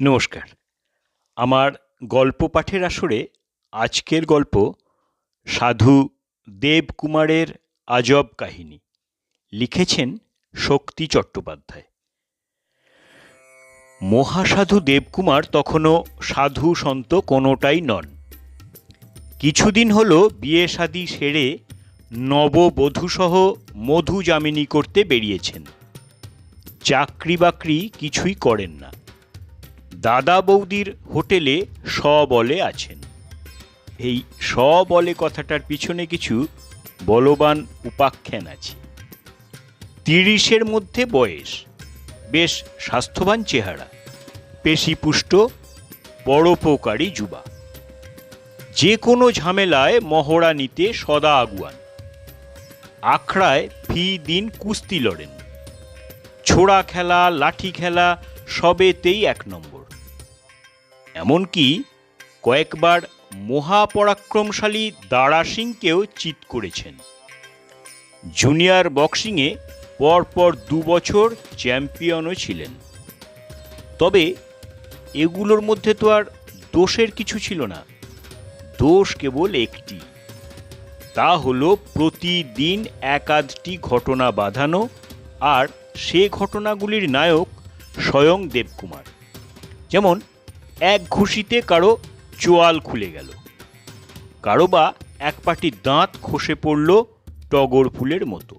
নমস্কার। আমার গল্প পাঠের আসরে আজকের গল্প সাধু দেবকুমারের আজব কাহিনী। লিখেছেন শক্তি চট্টোপাধ্যায়। মহাসাধু দেবকুমার তখনও সাধু সন্ত কোনোটাই নন। কিছুদিন হলো বিয়ে শাদি সেরে নববধূসহ মধু জামিনী করতে বেরিয়েছেন। চাকরি বাকরি কিছুই করেন না। দাদা বৌদির হোটেলে স বলে আছেন। এই স বলে কথাটার পিছনে কিছু বলবান উপাখ্যান আছে। তিরিশের মধ্যে বয়স, বেশ স্বাস্থ্যবান চেহারা, পেশিপুষ্ট, পরোপকারী যুবা। যে কোনো ঝামেলায় মহড়া নিতে সদা আগুয়ান। আখড়ায় ফি দিন কুস্তি লড়েন। ছোড়া খেলা, লাঠি খেলা, সবেতেই এক নম্বর। এমনকি কয়েকবার মহাপরাক্রমশালী দারা সিংকেও চিত করেছেন। জুনিয়র বক্সিংয়ে পরপর দু বছর চ্যাম্পিয়নও ছিলেন। তবে এগুলোর মধ্যে তো আর দোষের কিছু ছিল না। দোষ কেবল একটি। তা হলো প্রতিদিন একাধটি ঘটনা বাঁধানো আর সে ঘটনাগুলির নায়ক স্বয়ং দেবকুমার। যেমন এক ঘুষিতে কারও চোয়াল খুলে গেল। কারও বা এক পাটি দাঁত খসে পড়ল টগর ফুলের মতো।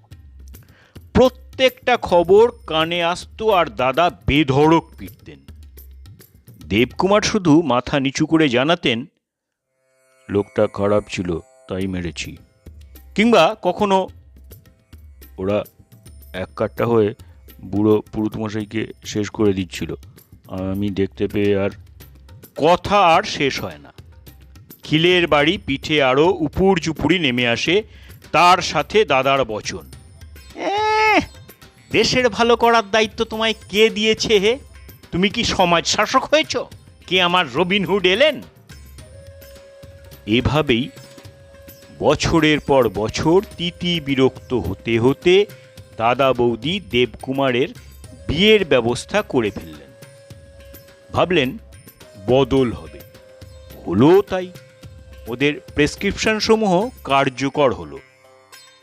প্রত্যেকটা খবর কানে আসতো আর দাদা বেধড়ক পিটতেন। দেবকুমার শুধু মাথা নিচু করে জানাতেন, লোকটা খারাপ ছিল, তাই মেরেছি। কিংবা কখনো, ওরা এক কাট্টা হয়ে বুড়ো পুরুতমশাইকে শেষ করে দিচ্ছিল, আমি দেখতে পেয়ে আর কথা আর শেষ হয় না। খিলের বাড়ি পিঠে আরও উপুর চুপুরি নেমে আসে তার সাথে দাদার বচন। "এ্যাঁ, দেশের ভালো করার দায়িত্ব তোমায় কে দিয়েছে হে? তুমি কি সমাজ শাসক হয়েছ? কে আমার রবিনহুড এলেন? এভাবেই বছরের পর বছর তিতি বিরক্ত হতে হতে দাদা বৌদি দেবকুমারের বিয়ের ব্যবস্থা করে ফেললেন। ভাবলেন বদল হবে। হলো তাই। ওদের প্রেসক্রিপশন সমূহ কার্যকর হলো।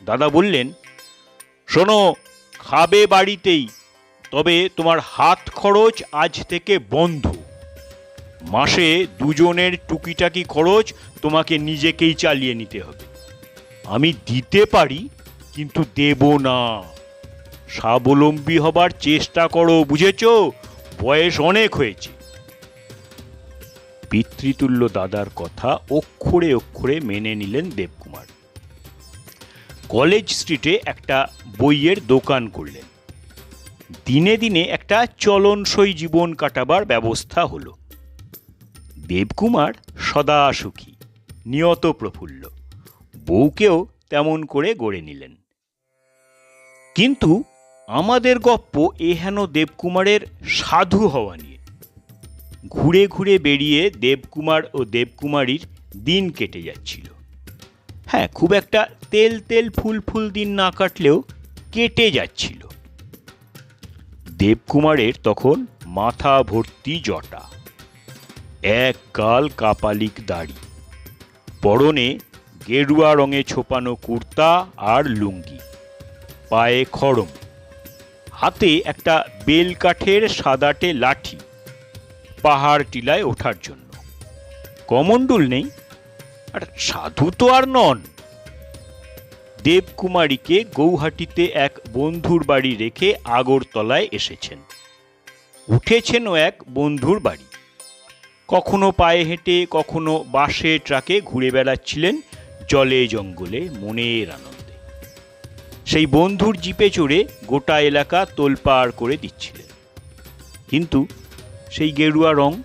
দাদা বললেন, শোনো, খাবে বাড়িতেই, তবে তোমার হাত খরচ আজ থেকে বন্ধ। মাসে দুজনের টুকিটাকি খরচ তোমাকে নিজেকেই চালিয়ে নিতে হবে। আমি দিতে পারি, কিন্তু দেব না। স্বাবলম্বী হবার চেষ্টা করো, বুঝেছ? বয়স অনেক হয়েছে। পিতৃতুল্য দাদার কথা অক্ষরে অক্ষরে মেনে নিলেন দেবকুমার। কলেজ স্ট্রিটে একটা বইয়ের দোকান করলেন। দিনে দিনে একটা চলনসই জীবন কাটাবার ব্যবস্থা হলো। দেবকুমার সদা সুখী, নিয়ত প্রফুল্ল, বউকেও তেমন করে গড়ে নিলেন। কিন্তু আমাদের গপ্প এহেন দেবকুমারের সাধু হওয়া ঘুরে ঘুরে বেরিয়ে দেবকুমার ও দেবকুমারীর দিন কেটে যাচ্ছিল। হ্যাঁ খুব একটা তেল তেল ফুল ফুল দিন না কাটলেও কেটে যাচ্ছিল। দেবকুমারের তখন মাথা ভর্তি জটা। এক কাল কাপালিক দাড়ি, পরনে গেরুয়া রঙে ছোপানো কুর্তা আর লুঙ্গি, পায়ে খড়ম, হাতে একটা বেলকাঠের সাদাটে লাঠি পাহাড় টিলায় ওঠার জন্য। কমণ্ডুল নেই, আর সাধু তো আর নন। দেবকুমারীকে গৌহাটিতে এক বন্ধুর বাড়ি রেখে আগরতলায় এসেছেন। উঠেছেনও এক বন্ধুর বাড়ি। কখনো পায়ে হেঁটে, কখনো বাসে ট্রাকে ঘুরে বেড়াচ্ছিলেন জলে জঙ্গলে মনের আনন্দে। সেই বন্ধুর জিপে চড়ে গোটা এলাকা তোলপাড় করে দিচ্ছিলেন। কিন্তু সেই গেরুয়া রং,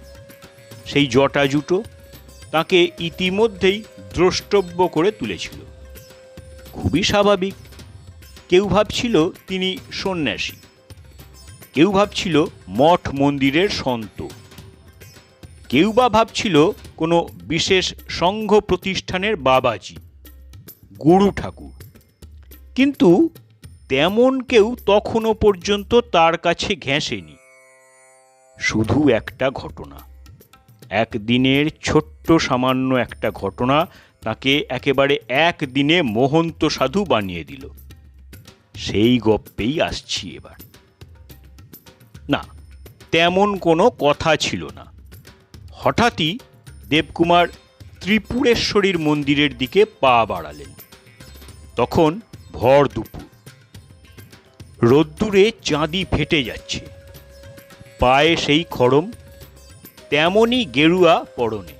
সেই জটা জুটো তাকে ইতিমধ্যেই দ্রষ্টব্য করে তুলেছিল। খুবই স্বাভাবিক। কেউ ভাবছিল তিনি সন্ন্যাসী। কেউ ভাবছিল মঠ মন্দিরের সন্ত। কেউ বা ভাবছিল কোনো বিশেষ সংঘ প্রতিষ্ঠানের বাবাজি, গুরু ঠাকুর। কিন্তু তেমন কেউ তখনও পর্যন্ত তার কাছে ঘেঁষেনি। শুধু একটা ঘটনা। একদিনের ছোট্ট সামান্য একটা ঘটনা তাকে একেবারে একদিনে মোহন্ত সাধু বানিয়ে দিল। সেই গপ্পেই আসছি এবার। না, তেমন কোনো কথা ছিল না। হঠাৎই দেবকুমার ত্রিপুরেশ্বরীর মন্দিরের দিকে পা বাড়ালেন। তখন ভর দুপুর। রোদ্দুরে চাঁদি ফেটে যাচ্ছে। পায়ে সেই খড়ম তেমনই গেরুয়া পরনে।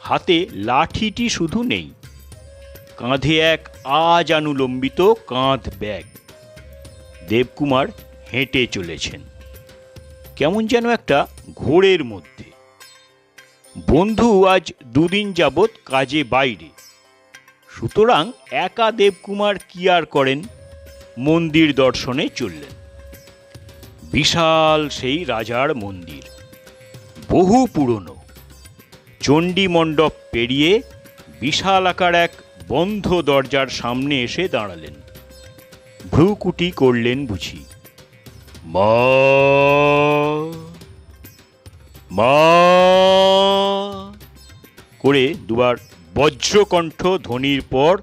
হাতে লাঠিটি শুধু নেই, কাঁধে এক আজানুলম্বিত কাঁধ ব্যাগ। দেবকুমার হেঁটে চলেছেন। কেমন যেন একটা ঘোরের মধ্যে। বন্ধু আজ দুদিন যাবৎ কাজে বাইরে। সুতরাং একা দেবকুমার কি আর করেন? মন্দির দর্শনে চললেন। বিশাল সেই রাজার মন্দির, বহু পুরনো। চণ্ডী মণ্ডপ পেরিয়ে বিশাল আকার এক বন্ধ দরজার সামনে এসে দাঁড়ালেন। ভ্রুকুটি করলেন বুঝি। মা করে দুবার বজ্রকণ্ঠ ধ্বনির পর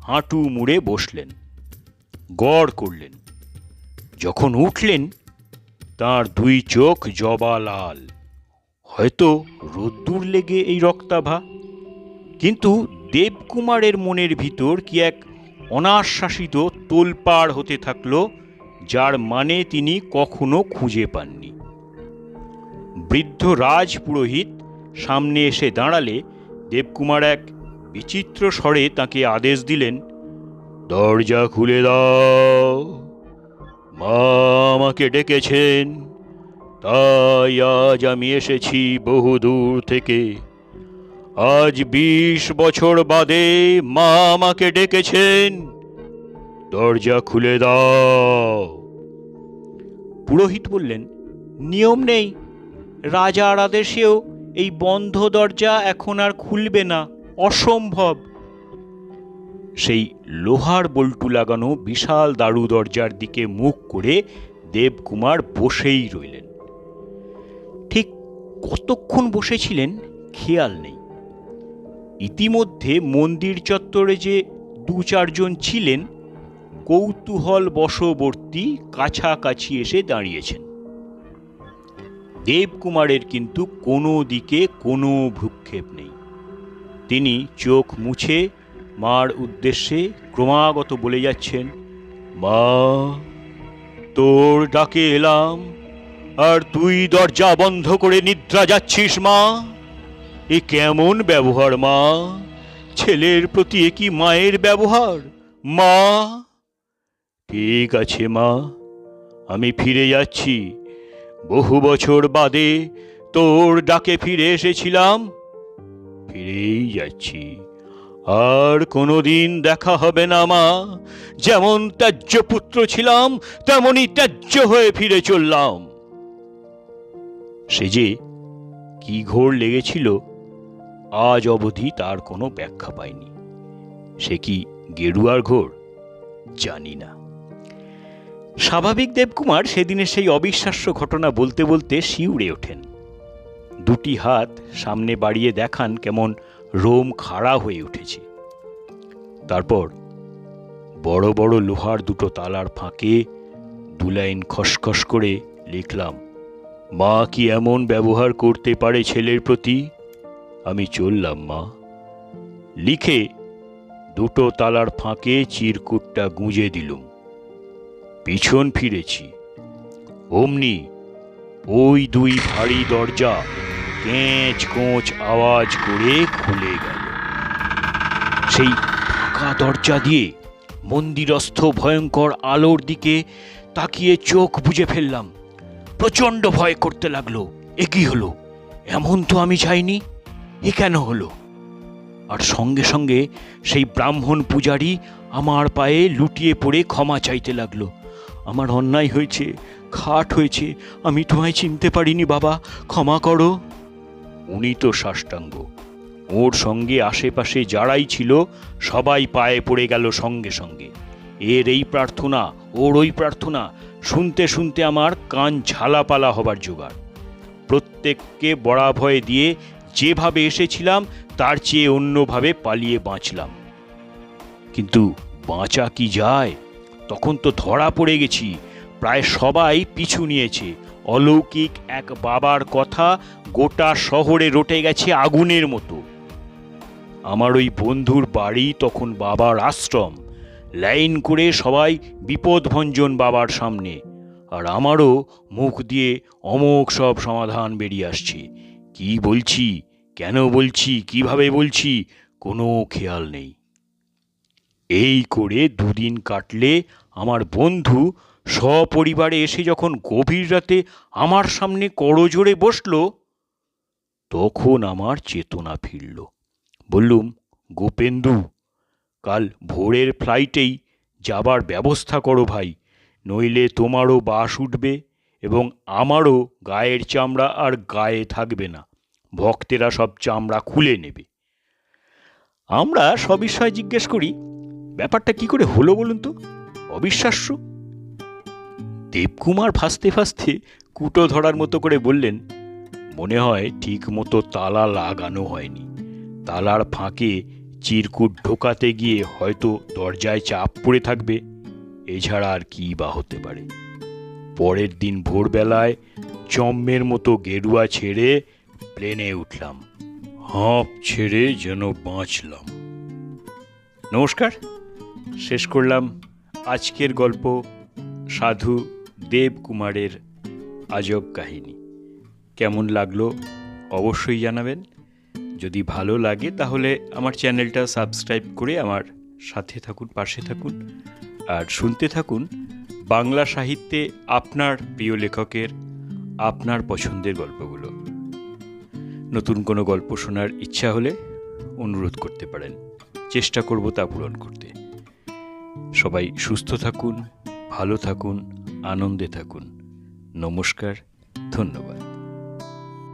হাঁটু মুড়ে বসলেন। গড় করলেন। যখন উঠলেন তার দুই চোখ জবা লাল। হয়তো রোদ্দুর লেগে এই রক্তাভা। কিন্তু দেবকুমারের মনের ভিতর কি এক অনাশ্বাসিত তোলপাড় হতে থাকল, যার মানে তিনি কখনো খুঁজে পাননি। বৃদ্ধ রাজ পুরোহিত সামনে এসে দাঁড়ালে দেবকুমার এক বিচিত্র স্বরে তাকে আদেশ দিলেন, দরজা খুলে দাও। মা আমাকে ডেকেছেন, তাই আজ আমি এসেছি বহু দূর থেকে। আজ বিশ বছর বাদে মা আমাকে ডেকেছেন। দরজা খুলে দাও। পুরোহিত বললেন, নিয়ম নেই। রাজার আদেশেও এই বন্ধ দরজা এখন আর খুলবে না। অসম্ভব। সেই লোহার বল্টু লাগানো বিশাল দারু দরজার দিকে মুখ করে দেবকুমার বসেই রইলেন। ঠিক কতক্ষণ বসেছিলেন খেয়াল নেই। ইতিমধ্যে মন্দির চত্বরে যে দু চারজন ছিলেন, কৌতূহল বশবর্তী কাছাকাছি এসে দাঁড়িয়েছেন। দেবকুমারের কিন্তু কোনো দিকে কোনো ভ্রুক্ষেপ নেই। তিনি চোখ মুছে মার উদ্দেশ্যে ক্রমাগত বলে যাচ্ছেন, মা, তোর ডাকে এলাম, আর তুই দরজা বন্ধ করে নিদ্রা যাচ্ছিস, মা? এ কেমন ব্যবহার, মা? ছেলের প্রতি কি মায়ের ব্যবহার, মা? ঠিক আছে, মা, আমি ফিরে যাচ্ছি। বহু বছর বাদে তোর ডাকে ফিরে এসেছিলাম, ফিরেই যাচ্ছি। আর কোনোদিন দেখা হবে না, মা। যেমন ত্যায্য পুত্র ছিলাম তেমনই ত্যায্য হয়ে ফিরে চললাম। সে যে কি ঘোর লেগেছিল, আজ অবধি তার কোনো ব্যাখ্যা পায়নি সে কি গেরুয়ার ঘোর? জানি না। স্বাভাবিক দেবকুমার সেদিনের সেই অবিশ্বাস্য ঘটনা বলতে বলতে শিউড়ে ওঠেন। দুটি হাত সামনে বাড়িয়ে দেখান কেমন রোম খাড়া হয়ে উঠেছে। তারপর বড় বড় লোহার দুটো তালার ফাঁকে দু লাইন খসখস করে লিখলাম, মা কি এমন ব্যবহার করতে পারে ছেলের প্রতি? আমি চললাম, মা। লিখে দুটো তালার ফাঁকে চিরকুটটা গুঁজে দিলুম। পিছন ফিরেছি। অমনি ওই দুই ভারী দরজা কেঁচ কোঁচ আওয়াজ করে খুলে গেল। সেই ফাঁকা দরজা দিয়ে মন্দিরস্থ ভয়ঙ্কর আলোর দিকে তাকিয়ে চোখ বুজে ফেললাম। প্রচণ্ড ভয় করতে লাগল, এ কি হলো? এমন তো আমি চাইনি, এ কেন হলো? আর সঙ্গে সঙ্গে সেই ব্রাহ্মণ পূজারী আমার পায়ে লুটিয়ে পড়ে ক্ষমা চাইতে লাগল। আমার অন্যায় হয়েছে, খাট হয়েছে, আমি তোমায় চিনতে পারিনি বাবা, ক্ষমা করো। উনি তো সাষ্টাঙ্গ। ওর সঙ্গে আশেপাশে যারাই ছিল, সবাই পায়ে পড়ে গেল সঙ্গে সঙ্গে। এর এই প্রার্থনা, ওর ওই প্রার্থনা, শুনতে শুনতে আমার কান ঝালাপালা হবার জোগাড়। প্রত্যেককে বড়া ভয় দিয়ে যেভাবে এসেছিলাম, তার চেয়ে অন্যভাবে পালিয়ে বাঁচলাম। কিন্তু বাঁচা কি যায়? তখন তো ধরা পড়ে গেছি। প্রায় সবাই পিছু নিয়েছে। অলৌকিক এক বাবার কথা গোটা শহরে রটে গেছে আগুনের মতো। আমার ওই বন্ধুর বাড়ি তখন বাবার আশ্রম। লাইন করে সবাই বিপদভঞ্জন বাবার সামনে। আর আমারও মুখ দিয়ে অমোক সব সমাধান বেরিয়ে আসছে। কি বলছি, কেন বলছি, কীভাবে বলছি, কোনো খেয়াল নেই। এই করে দুদিন কাটলে আমার বন্ধু সপরিবারে এসে যখন গভীর রাতে আমার সামনে করজোড়ে বসল, তখন আমার চেতনা ফিরল। বললুম, গোপেন্দু, কাল ভোরের ফ্লাইটেই যাবার ব্যবস্থা করো ভাই, নইলে তোমারও বাস উঠবে এবং আমারও গায়ের চামড়া আর গায়ে থাকবে না। ভক্তেরা সব চামড়া খুলে নেবে। আমরা সবিষয় জিজ্ঞেস করি, ব্যাপারটা কি করে হলো বলুন তো? অবিশ্বাস্য? দেবকুমার ফাঁসতে ফাঁসতে কুটো ধরার মতো করে বললেন, মনে হয় ঠিক মতো তালা লাগানো হয়নি। তালার ফাঁকে চিরকুট ঢোকাতে গিয়ে হয়তো দরজায় চাপ পড়ে থাকবে। এছাড়া আর কি বা হতে পারে? পরের দিন ভোরবেলায় চম্মের মতো গেরুয়া ছেড়ে প্লেনে উঠলাম। হাঁপ ছেড়ে যেন বাঁচলাম। নমস্কার, শেষ করলাম আজকের গল্প সাধু দেবকুমারের আজব কাহিনী। কেমন লাগল অবশ্যই জানাবেন। যদি ভালো লাগে তাহলে আমার চ্যানেলটা সাবস্ক্রাইব করে আমার সাথে থাকুন, পাশে থাকুন। আর শুনতে থাকুন বাংলা সাহিত্যে আপনার প্রিয় লেখকের আপনার পছন্দের গল্পগুলো। নতুন কোনো গল্প শোনার ইচ্ছা হলে অনুরোধ করতে পারেন। চেষ্টা করব তা পূরণ করতে। সবাই সুস্থ থাকুন, ভালো থাকুন। আনন্দে থাকুন। নমস্কার ধন্যবাদ।